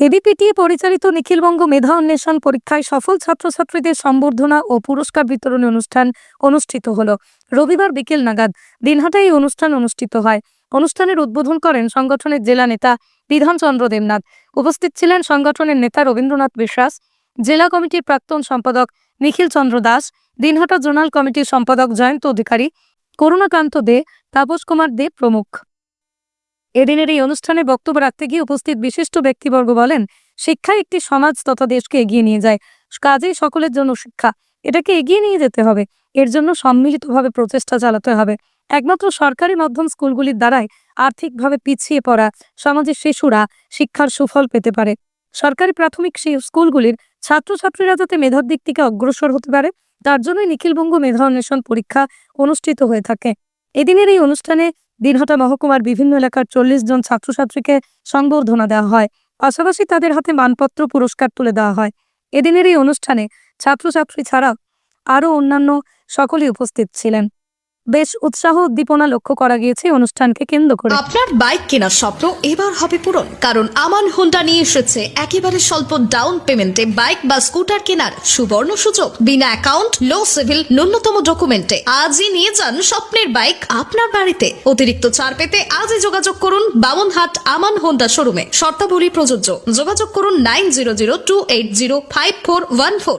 এবিপিটিএ পরিচালিত নিখিলবঙ্গ মেধা অন্বেষণ পরীক্ষায় সফল ছাত্রছাত্রীদের সম্বর্ধনা ও পুরস্কার বিতরণী অনুষ্ঠান অনুষ্ঠিত হল। রবিবার বিকেল নাগাদ দিনহাটায় এই অনুষ্ঠান অনুষ্ঠিত হয়। অনুষ্ঠানের উদ্বোধন করেন সংগঠনের জেলা নেতা বিধানচন্দ্র দেবনাথ। উপস্থিত ছিলেন সংগঠনের নেতা রবীন্দ্রনাথ বিশ্বাস, জেলা কমিটির প্রাক্তন সম্পাদক নিখিল চন্দ্র দাস, দিনহাটা জোনাল কমিটির সম্পাদক জয়ন্ত অধিকারী, করুণাকান্ত দে, তাপস কুমার দে প্রমুখ। এদিনের এই অনুষ্ঠানে বক্তব্য রাখতে গিয়ে উপস্থিত বিশিষ্ট ব্যক্তিবর্গ বলেন, শিক্ষা একটি সমাজ তথা দেশকে এগিয়ে নিয়ে যায়। কাজেই সকলের জন্য শিক্ষা। এটাকে এগিয়ে নিয়ে যেতে হবে। এর জন্য সম্মিলিতভাবে প্রচেষ্টা চালাতে হবে। একমাত্র সরকারি মাধ্যম স্কুলগুলির দ্বারাই আর্থিকভাবে পিছিয়ে পড়া সমাজের শিশুরা শিক্ষার সুফল পেতে পারে। সরকারি প্রাথমিক স্কুলগুলির ছাত্রছাত্রীরা যাতে মেধার দিক থেকে অগ্রসর হতে পারে, তার জন্যই নিখিলবঙ্গ মেধা অন্বেষণ পরীক্ষা অনুষ্ঠিত হয়ে থাকে। এদিনের এই অনুষ্ঠানে দিনহাটা মহকুমার বিভিন্ন এলাকার চল্লিশ জন ছাত্রছাত্রীকে সংবর্ধনা দেওয়া হয়। পাশাপাশি তাদের হাতে মানপত্র, পুরস্কার তুলে দেওয়া হয়। এদিনের এই অনুষ্ঠানে ছাত্রছাত্রী ছাড়া আরও অন্যান্য সকলেই উপস্থিত ছিলেন। বেশ উৎসাহ উদ্দীপনা লক্ষ্য করা গিয়েছে অনুষ্ঠানকে কেন্দ্র করে। আপনার বাইক কেনার স্বপ্ন এবার হবে পূরণ, কারণ আমান হোন্ডা নিয়ে এসেছে একেবারে স্বল্প ডাউন পেমেন্টে বাইক বা স্কুটার কেনার সুবর্ণ সুযোগ। বিনা অ্যাকাউন্ট লো সিভিল ন্যূনতম ডকুমেন্টে আজই নিয়ে যান স্বপ্নের বাইক আপনার বাড়িতে। অতিরিক্ত ছাড় পেতে আজই যোগাযোগ করুন বামনহাট আমান হোন্ডা শোরুমে শর্তাবলী প্রযোজ্য। যোগাযোগ করুন nine zero zero two eight zero five four one four